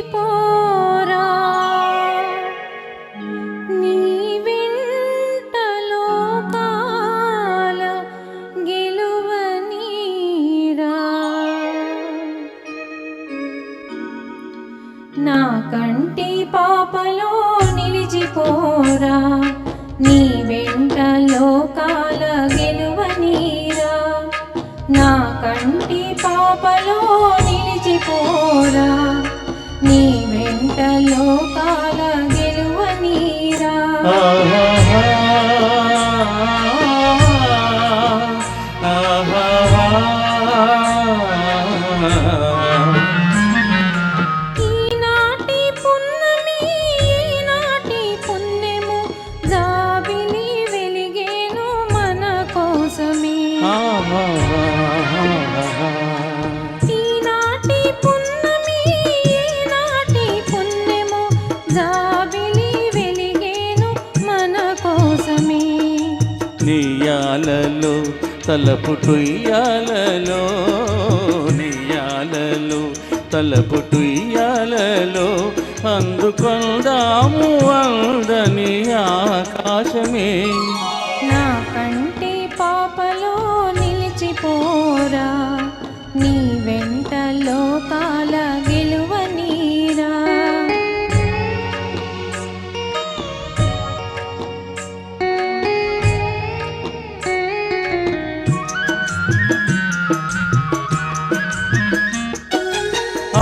పోరా. నీ వెంట గెలువ నీరా. నా కంటి పాపలో నిలిచిపోరా. నీ వెంట లోకాల గెలువ నీరా. నా కంటి పాపలో నిలిచిపోరా. నీ వెంట లోకాల గెలువ నీరా Oh, oh, oh. నియాలలో తలపుటుయ్యాలలో నియాలలో తలపుటుయ్యాలలో అందుకొందాము అందని ఆకాశమే. నాకంటే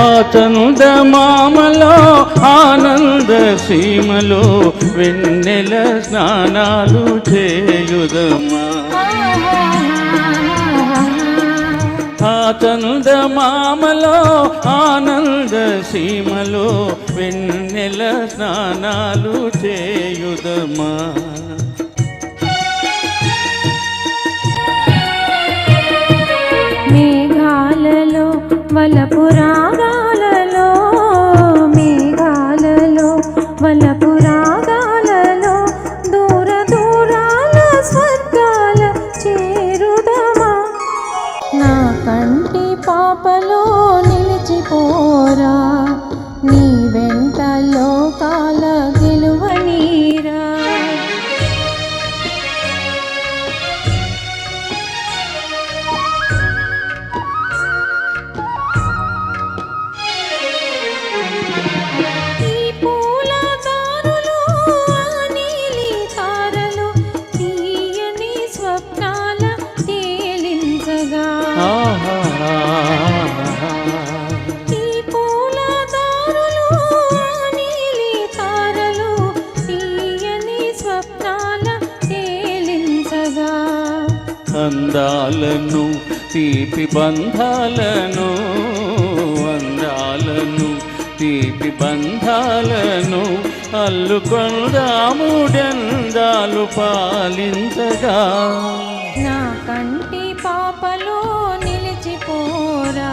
ఆ చందమామలో ఆనంద సీమలో వెన్నెల స్నానాలు చేయుదమా. ఆ చందమామలో ఆనంద సీమలో వెన్నెల స్నానాలు చేయుదమా. మేఘాలలో వలపురా కంటి నిలిచిపోరా. అందాలను తీపి బంధాలను అందాలను తీపి బంధాలను అల్లుకొందాముడందాలు పాలించగా. నా కంటి పాపలో నిలిచిపోరా.